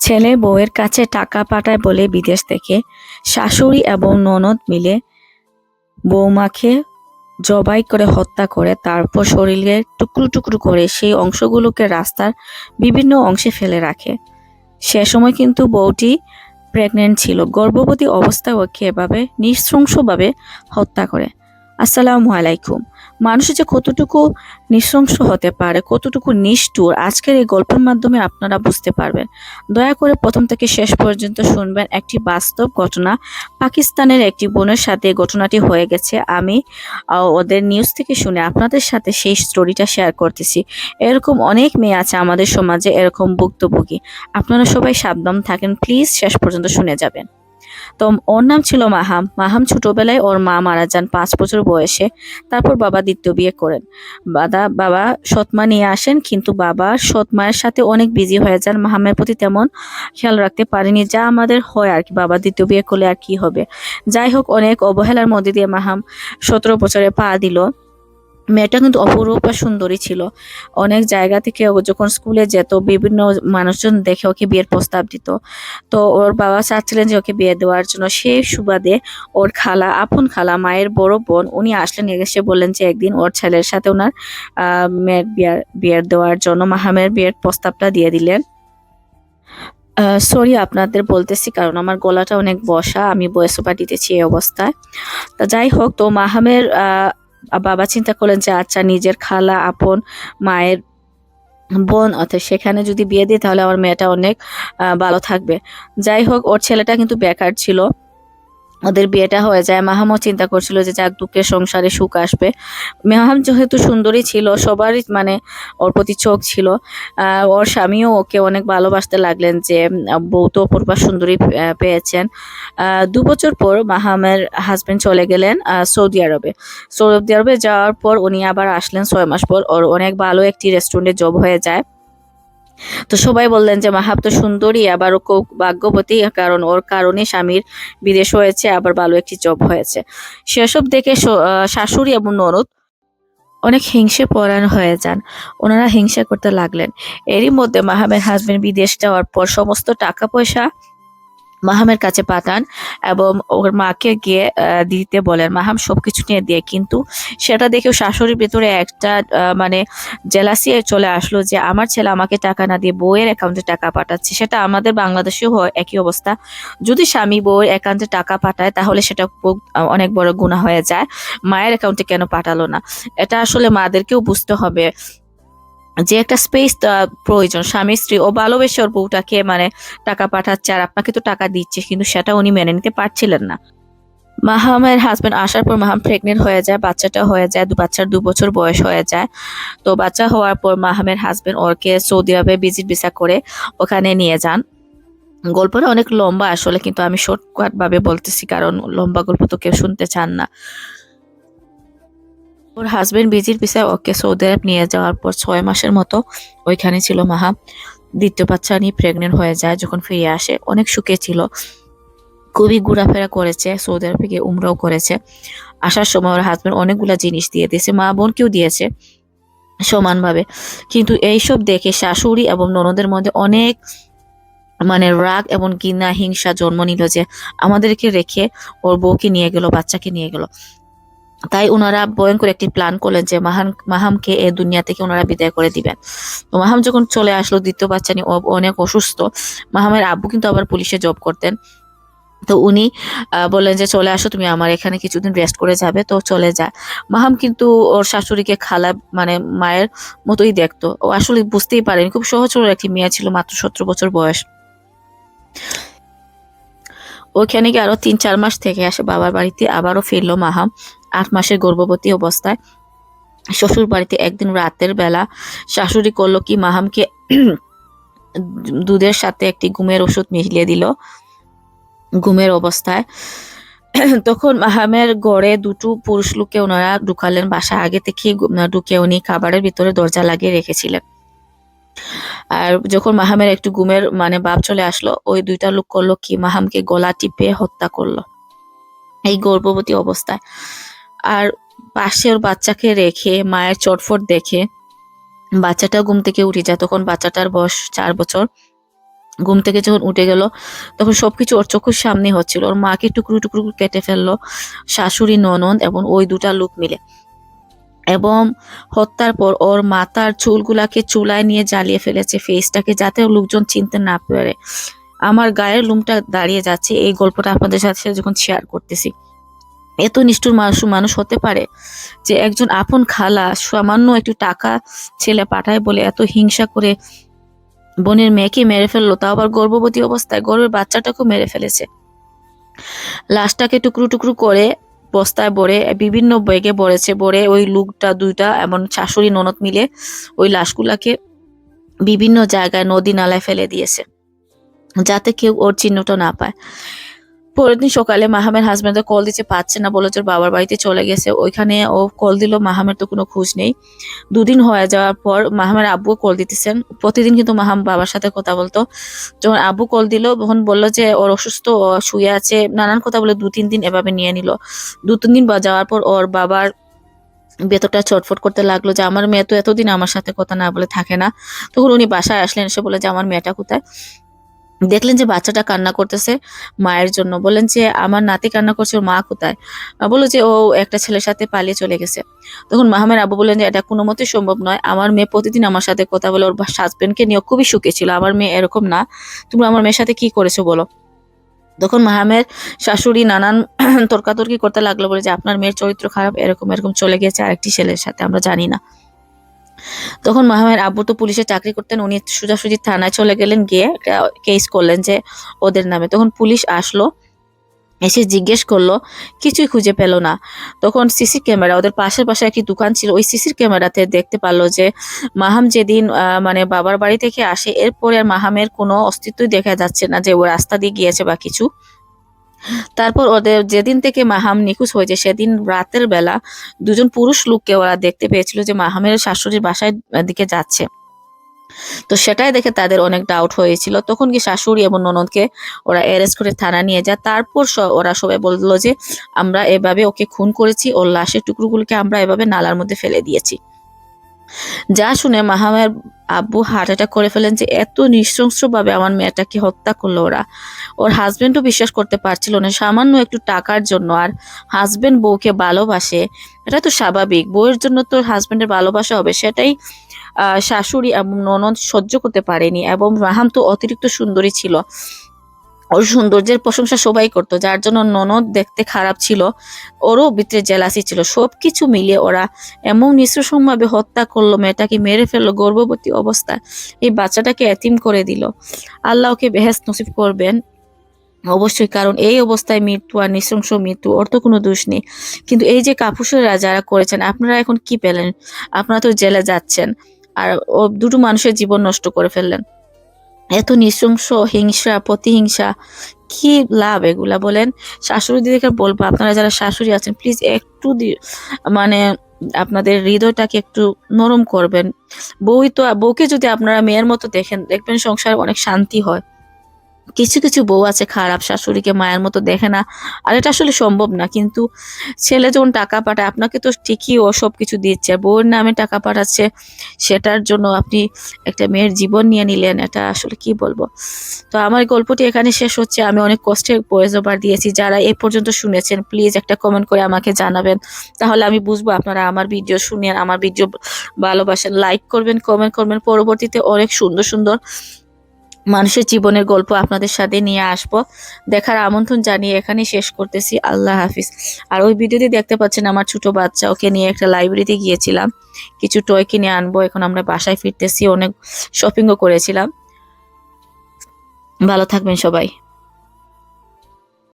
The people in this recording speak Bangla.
ছেলে বউয়ের কাছে টাকা পাঠায় বলে বিদেশ থেকে। শাশুড়ি এবং ননদ মিলে বৌমাকে জবাই করে হত্যা করে। তারপর শরীরে টুকরো টুকরো করে সেই অংশগুলোকে রাস্তার বিভিন্ন অংশে ফেলে রাখে। সে সময় কিন্তু বউটি প্রেগনেন্ট ছিল। গর্ভবতী অবস্থায় ওকে এভাবে নৃশংসভাবে হত্যা করে। আসসালামু আলাইকুম। মানুষ যে কতটুকু নৃশংস হতে পারে, কতটুকু নিষ্ঠুর, আজকের এই গল্পের মাধ্যমে আপনারা বুঝতে পারবেন। দয়া করে প্রথম থেকে শেষ পর্যন্ত শুনবেন একটি বাস্তব ঘটনা। পাকিস্তানের একটি বোনের সাথে ঘটনাটি হয়ে গেছে। আমি ওদের নিউজ থেকে শুনে আপনাদের সাথে সেই স্টোরিটা শেয়ার করতেছি। এরকম অনেক মেয়ে আছে আমাদের সমাজে এরকম ভুক্তভোগী। আপনারা সবাই সাবধান থাকেন। প্লিজ শেষ পর্যন্ত শুনে যাবেন। তো ওর নাম ছিল মাহাম। মাহাম ছোটবেলায় ওর মা মারা যান পাঁচ বছর বয়সে। তারপর বাবা দ্বিতীয় বিয়ে করেন। বাদা, বাবা সৎমা নিয়ে আসেন, কিন্তু বাবা সৎ মায়ের সাথে অনেক বিজি হয়ে যান। মাহামের প্রতি তেমন খেয়াল রাখতে পারেনি যা আমাদের হয় আর কি। বাবা দ্বিতীয় বিয়ে করলে আর কি হবে? যাই হোক, অনেক অবহেলার মধ্যে দিয়ে মাহাম সতেরো বছরে পা দিল। মেয়েটা কিন্তু অপরূপা সুন্দরী ছিল। অনেক জায়গা থেকে যখন স্কুলে যেত, বিভিন্ন মানুষজন দেখে ওকে বিয়ের প্রস্তাব দিত। তো ওর বাবা চাচ্ছিলেন যে ওকে বিয়ে দেওয়ার জন্য। সেই সুবাদে ওর খালা, আপন খালা, মায়ের বড় বোন, উনি আসলেন। এসে বললেন যে একদিন ওর ছেলের সাথে ওনার মেয়ের বিয়ার, বিয়ের দেওয়ার জন্য মাহামের বিয়ের প্রস্তাবটা দিয়ে দিলেন। সরি আপনাদের বলতেছি, কারণ আমার গলাটা অনেক বসা। আমি বয়স ওপা দিতেছি এই অবস্থায়। তা যাই হোক, তো মাহামের বাবা চিন্তা করলেন যে আচ্ছা নিজের খালা, আপন, মায়ের বোন অর্থাৎ সেখানে যদি বিয়ে দিই, তাহলে আমার মেয়েটা অনেক ভালো থাকবে। যাই হোক, ওর ছেলেটা কিন্তু বেকার ছিল। ওদের বিয়েটা হয়ে যায়। মাহামও চিন্তা করছিল যে যাক দুঃখের সংসারে সুখ আসবে। মাহাম যেহেতু সুন্দরী ছিল, সবারই মানে ওর প্রতি চোখ ছিল। ওর স্বামীও ওকে অনেক ভালোবাসতে লাগলেন যে বউ তো অপূর্বা সুন্দরী পেয়েছেন। দু বছর পর মাহামের হাজবেন্ড চলে গেলেন সৌদি আরবে। সৌদি আরবে যাওয়ার পর উনি আবার আসলেন ছয় মাস পর। ওর অনেক ভালো একটি রেস্টুরেন্টে জব হয়ে যায়। তো সবাই বললেন যে মাহাব তো সুন্দরী, আবার ও ভাগ্যবতী, কারণ ওর কারণে স্বামীর বিদেশ হয়েছে, আবার ভালো একটি জব হয়েছে। সেসব দেখে শাশুড়ি এবং ননদ অনেক হিংসে পরায়ণ হয়ে যান। ওনারা হিংসা করতে লাগলেন। এরই মধ্যে মাহাবের হাজবেন্ড বিদেশ যাওয়ার পর সমস্ত টাকা পয়সা মাহামের কাছে পাঠান এবং ওর মাকে গিয়ে দিতে বলেন। মাহাম সবকিছু নিয়ে দিয়ে কিন্তু সেটা দেখেও শাশুড়ির ভেতরে একটা মানে জেলাসি চলে আসলো যে আমার ছেলে আমাকে টাকা না দিয়ে বউয়ের অ্যাকাউন্টে টাকা পাঠাচ্ছে। সেটা আমাদের বাংলাদেশেও হয়, একই অবস্থা। যদি স্বামী বউয়ের অ্যাকাউন্টে টাকা পাঠায়, তাহলে সেটা অনেক বড় গুণা হয়ে যায়। মায়ের অ্যাকাউন্টে কেন পাঠালো না? এটা আসলে মাদেরকেও বুঝতে হবে। যে একটা স্পেস প্রয়োজন, স্বামী, স্ত্রী ও ভালোবেসে ওর বউটাকে মানে টাকা পাঠাচ্ছে আর আপনাকে তো টাকা দিচ্ছে, কিন্তু সেটা উনি মেনে নিতে পারছিলেন না। মাহামের হাজবেন্ড আসার পর মাহাম প্রেগনেন্ট হয়ে যায়, বাচ্চাটা হয়ে যায়, দু বাচ্চার দু বছর বয়স হয়ে যায়। তো বাচ্চা হওয়ার পর মাহামের হাজব্যান্ড ওরকে সৌদি আরবে ভিজিট ভিসা করে ওখানে নিয়ে যান। গল্পটা অনেক লম্বা আসলে, কিন্তু আমি শর্টকাট ভাবে বলতেছি, কারণ লম্বা গল্প তো কেউ শুনতে চান না। ওর হাজবেন্ড বিজির ভিসায় ওকে সৌদি আরব নিয়ে যাওয়ার পর ছয় মাসের মতো ওইখানে ছিল মাহা। দ্বিতীয় বাচ্চা নিয়ে প্রেগনেন্ট হয়ে যায় যখন ফিরে আসে। অনেক সুখে ছিল। খুবই ঘোরাফেরা করেছে সৌদি আরবে গিয়ে উমরাও করেছে। আসার সময় ওর হাজবেন্ড অনেকগুলা জিনিস দিয়ে দিয়েছে, মা বোনকেও দিয়েছে সমানভাবে। কিন্তু এইসব দেখে শাশুড়ি এবং ননদের মধ্যে অনেক মানে রাগ এবং ঘৃণা হিংসা জন্ম নিল যে আমাদেরকে রেখে ওর বউকে নিয়ে গেল, বাচ্চাকে নিয়ে গেল। তাই ওনারা ভয়ঙ্কর একটি প্ল্যান করলেন যে মাহান মাহামকে এই দুনিয়া থেকে ওনারা বিদায় করে দিবেন। তো মাহাম যখন চলে আসলো, দ্বিতীয় বাচ্চা নিয়ে অনেক অসুস্থ, মাহামের আব্বু কিন্তু আবার পুলিশে জব করতেন। তো উনি বললেন যে, চলে আসো, তুমি আমার এখানে কিছুদিন রেস্ট করে যাবে, তো চলে যায় মাহাম কিন্তু ওর শাশুড়িকে খালা মানে মায়ের মতোই দেখতো। ও আসলে বুঝতেই পারেনি, খুব সহজ সরল একটি মেয়ে ছিল, মাত্র সতেরো বছর বয়স। ওইখানে গিয়ে আরও তিন চার মাস থেকে আসে বাবার বাড়িতে, আবারও ফিরলো মাহাম। আট মাসের গর্ভবতী অবস্থায়। শ্বশুর বাড়িতে একদিন রাতের বেলা শাশুড়ি করল কি, মাহামকে দুধের সাথে একটি ঘুমের ওষুধ মিলিয়ে দিল ঘুমের অবস্থায়। তখন মাহামের গড়ে দুটো পুরুষ লোককে ওনারা ঢুকালেন বাসা আগে থেকে ঢুকে উনি খাবারের ভিতরে দরজা লাগিয়ে রেখেছিলেন। আর যখন মাহামের একটু ঘুমের মানে বাপ চলে আসলো, ওই দুইটা লোক করল কি, মাহামকে গলা টিপে হত্যা করল। এই গর্ভবতী অবস্থায় আর পাশে ওর বাচ্চাকে রেখে, মায়ের চটফট দেখে বাচ্চাটা ঘুম থেকে উঠে যায়। তখন বাচ্চাটার বয়স চার বছর। ঘুম থেকে যখন উঠে গেল, তখন সবকিছু ওর চোখের সামনে হচ্ছিল। ওর মাকে টুকরো টুকরো কেটে ফেলল শাশুড়ি ননদ এবং ওই দুটা লোক মিলে। এবং হত্যার পর ওর মাথার চুলগুলাকে চুলায় নিয়ে জ্বালিয়ে ফেলেছে ফেসটাকে যাতে লোকজন চিনতে না পারে। আমার গায়ের লুমটা দাঁড়িয়ে যাচ্ছে। এই গল্পটা আপনাদের সাথে যখন শেয়ার করতেছি। এত নিষ্ঠুর মানুষ মানুষ হতে পারে যে একজন আপন খালা সামান্য একটু টাকা ছেলে পাঠায় বলে এত হিংসা করে বোনের মেয়েকে মেরে ফেলল, তাও আবার গর্ভবতী অবস্থায় গর্ভের বাচ্চাটাকেও মেরে ফেলেছে। লাশটাকে টুকরো টুকরো করে বস্তায় ভরে, বিভিন্ন ব্যাগে ভরেছে, ভরে ওই লুকটা, দুইটা, এমন শাশুড়ি, ননদ মিলে ওই লাশগুলাকে বিভিন্ন জায়গায়, নদী নালায় ফেলে দিয়েছে, যাতে কেউ ওর চিহ্নটা না পায়। পরের দিন সকালে মাহামের হাজবেন্ডে কল দিচ্ছে, পাচ্ছে না বলে ওর বাবার বাড়িতে চলে গেছে। ওইখানে ও কল দিল, মাহামের তো কোনো খোঁজ নেই। দুদিন হয়ে যাওয়ার পর মাহামের আব্বু কল দিতেছেন। প্রতিদিন কিন্তু মাহাম বাবার সাথে কথা বলতো। যখন আব্বু কল দিল, তখন বলল যে, ওর অসুস্থ শুয়ে আছে। নানান কথা বলে দু তিন দিন এভাবে নিয়ে নিল। দু তিন দিন যাওয়ার পর ওর বাবার ভেতরটা চটফট করতে লাগল যে, আমার মেয়ে তো এতদিন আমার সাথে কথা না বলে থাকে না। তখন উনি বাসায় আসলেন, এসে বলে যে, আমার মেয়েটা কোথায়? দেখলেন যে বাচ্চাটা কান্না করতেছে মায়ের জন্য। বললেন যে, আমার নাতি কান্না করছে, ওর মা কোথায়? বলল যে, ও একটা ছেলের সাথে পালিয়ে চলে গেছে। তখন মাহমের আবু বললেন যে, এটা কোনো মতে সম্ভব নয়। আমার মেয়ে প্রতিদিন আমার সাথে কথা বলে, ওর হাজবেন্ডকে নিয়ে খুবই সুখে ছিল। আমার মেয়ে এরকম না। তুমি আমার মেয়ের সাথে কি করেছ বলো? তখন মাহামের শাশুড়ি নানান তর্কাতর্কি করতে লাগল বলে যে, আপনার মেয়ের চরিত্র খারাপ, এরকম এরকম চলে গেছে আরেকটি ছেলের সাথে, আমরা জানি না। তখন মাহমের আব্বু তো পুলিশে চাকরি করতেন, উনি সোজাসুজি থানায় চলে গেলেন, গিয়ে কেস করলেন যে ওদের নামে। তখন পুলিশ আসলো, এসে জিজ্ঞেস করল, কিছুই খুঁজে পেল না। তখন সিসি ক্যামেরা, ওদের পাশের পাশে একটি দোকান ছিল, ওই সিসির ক্যামেরাতে দেখতে পারল যে মাহাম যেদিন মানে বাবার বাড়ি থেকে আসে, এরপরে আর মাহামের কোনো অস্তিত্বই দেখা যাচ্ছে না যে ও রাস্তা দিয়ে গিয়েছে বা কিছু। তারপর ওদের যেদিন থেকে মাহাম নিখোঁজ হয়েছে, সেদিন রাতের বেলা দুজন পুরুষ লোককে ওরা দেখতে পেয়েছিল যে মাহামের শাশুড়ির বাসায় দিকে যাচ্ছে। তো সেটাই দেখে তাদের অনেক ডাউট হয়েছিল। তখন কি শাশুড়ি এবং ননদকে ওরা অ্যারেস্ট করে থানা নিয়ে যায়। তারপর ওরা সবাই বলল যে, আমরা এভাবে ওকে খুন করেছি, ওর লাশের টুকরোগুলোকে আমরা এভাবে নালার মধ্যে ফেলে দিয়েছি। যা শুনে মাহামের আব্বু হার্ট অ্যাটাক করে ফেলেন যে এত নৃশংসভাবে আমার মেয়েটাকে হত্যা করল ওরা। ওর হাজবেন্ডও বিশ্বাস করতে পারছিল না, সামান্য একটু টাকার জন্য। আর হাজবেন্ড বউকে ভালোবাসে, এটা তো স্বাভাবিক। বউয়ের জন্য তো হাজবেন্ডের ভালোবাসা হবে, সেটাই শাশুড়ি এবং ননদ সহ্য করতে পারেনি। এবং রাহাম তো অতিরিক্ত সুন্দরী ছিল। ওর সৌন্দর্যের প্রশংসা সবাই করতো, যার জন্য ননদ দেখতে খারাপ ছিল, ওরও ভিতরে জেলাসি ছিল। সবকিছু মিলিয়ে ওরা এমন নৃশংসভাবে হত্যা করল, মেয়েটাকে মেরে ফেলল, গর্ভবতী অবস্থায় এই বাচ্চাটাকে এতিম করে দিল। আল্লাহ ওকে বেহেস্ত নসিব করবেন অবশ্যই, কারণ এই অবস্থায় মৃত্যু আর নৃশংস মৃত্যু, ওর তো কোনো দোষ নেই। কিন্তু এই যে কাপুসেরা যারা করেছেন, আপনারা এখন কি পেলেন? আপনারা তো জেলে যাচ্ছেন, আর ও দুটো মানুষের জীবন নষ্ট করে ফেললেন। এত নৃশংস হিংসা, প্রতিহিংসা, কি লাভ এগুলা বলেন? শাশুড়ি দিদিকে বলব, আপনারা যারা শাশুড়ি আছেন প্লিজ একটু মানে আপনাদের হৃদয়টাকে একটু নরম করবেন। বউই তো, বউকে যদি আপনারা মেয়ের মতো দেখেন, দেখবেন সংসারে অনেক শান্তি হয়। কিছু কিছু বউ আছে খারাপ, শাশুড়িকে মায়ের মতো দেখে না। আর এটা আসলে সম্ভব না, কিন্তু ছেলে যখন টাকা পাঠায়, আপনাকে তো ঠিকই ও সব কিছু দিচ্ছে। বউয়ের নামে টাকা পাঠাচ্ছে, সেটার জন্য আপনি একটা মেয়ের জীবন নিয়ে নিলেন, এটা আসলে কি বলব? তো আমার গল্পটি এখানে শেষ হচ্ছে। আমি অনেক কষ্টে ভয়েস ওভার দিয়েছি। যারা এ পর্যন্ত শুনেছেন প্লিজ একটা কমেন্ট করে আমাকে জানাবেন। তাহলে আমি বুঝব আপনারা আমার ভিডিও শুনেন, আমার ভিডিও ভালোবাসেন। লাইক করবেন কমেন্ট করবেন। পরবর্তীতে অনেক সুন্দর সুন্দর মানুষের জীবনের গল্প আপনাদের সাথে নিয়ে আসব। দেখার আমন্ত্রণ জানিয়ে এখানে শেষ করতেছি। আল্লাহ হাফিজ। আর ওই ভিডিওতে দেখতে পাচ্ছেন আমার ছোট বাচ্চা, ওকে নিয়ে একটা লাইব্রেরিতে গিয়েছিলাম। কিছু টয় কিনে আনব, এখন আমরা বাসায় ফিরতেছি, অনেক শপিংও করেছিলাম। ভালো থাকবেন সবাই।